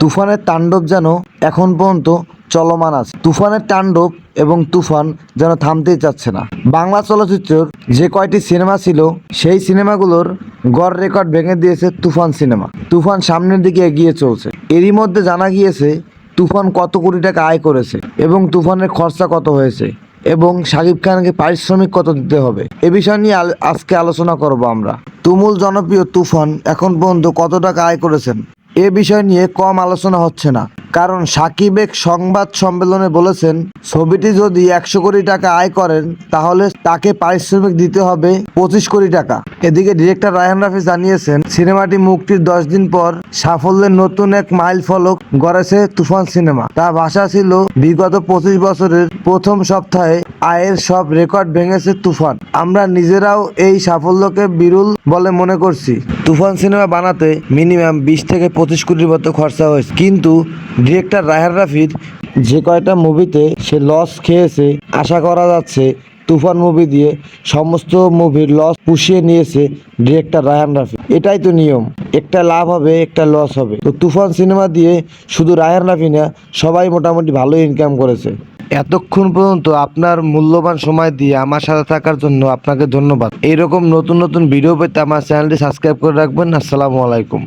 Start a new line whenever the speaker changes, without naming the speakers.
তুফানের তাণ্ডব যেন এখন পর্যন্ত চলমান আছে। তুফানের তাণ্ডব এবং তুফান যেন থামতেই চাচ্ছে না। বাংলা চলচ্চিত্রের যে কয়টি সিনেমা ছিল, সেই সিনেমাগুলোর গড় রেকর্ড ভেঙে দিয়েছে তুফান সিনেমা। তুফান সামনের দিকে এগিয়ে চলছে। এরই মধ্যে জানা গিয়েছে, তুফান কত কোটি টাকা আয় করেছে এবং তুফানের খরচা কত হয়েছে এবং শাকিব খানকে পারিশ্রমিক কত দিতে হবে। এ বিষয় নিয়ে আজকে আলোচনা করব আমরা। তুমুল জনপ্রিয় তুফান এখন পর্যন্ত কত টাকা আয় করেছেন? এ বিষয় নিয়ে কম আলোচনা হচ্ছে না। কারণ সাকিব এক সংবাদ সম্মেলনে বলেছেন, ছবিটি যদি একশো কোটি টাকা আয় করেন, তাহলে তাকে পারিশ্রমিক দিতে হবে পঁচিশ কোটি টাকা। এদিকে ডিরেক্টর রায়হান রাফি জানিয়েছেন, সিনেমাটি মুক্তির দশ দিন পর সাফল্যের নতুন এক মাইল ফলক গড়েছে তুফান সিনেমা। তার ভাষা ছিল, বিগত পঁচিশ বছরের প্রথম সপ্তাহে আয়ের সব রেকর্ড ভেঙেছে তুফান। আমরা নিজেরাও এই সাফল্যকে বিরুল বলে মনে করছি। তুফান সিনেমা বানাতে মিনিমাম বিশ থেকে পঁচিশ কোটির মতো খরচা হয়েছে। কিন্তু ডিরেক্টর রায়হান রাফির যে কয়টা মুভিতে সে লস খেয়েছে, আশা করা যাচ্ছে তুফান মুভি দিয়ে সমস্ত মুভির লস পুষিয়ে নিয়েছে ডিরেক্টর রায়ান রাফি। এটাই তো নিয়ম। একটা লাভ হবে, একটা লস হবে। তো তুফান সিনেমা দিয়ে শুধু রায়ান রাফি না, সবাই মোটামুটি ভালো ইনকাম করেছে। এতক্ষণ পর্যন্ত আপনার মূল্যবান সময় দিয়ে আমার সাথে থাকার জন্য আপনাকে ধন্যবাদ। এইরকম নতুন নতুন ভিডিও পেতে আমার চ্যানেলটি সাবস্ক্রাইব করে রাখবেন। আসসালামু আলাইকুম।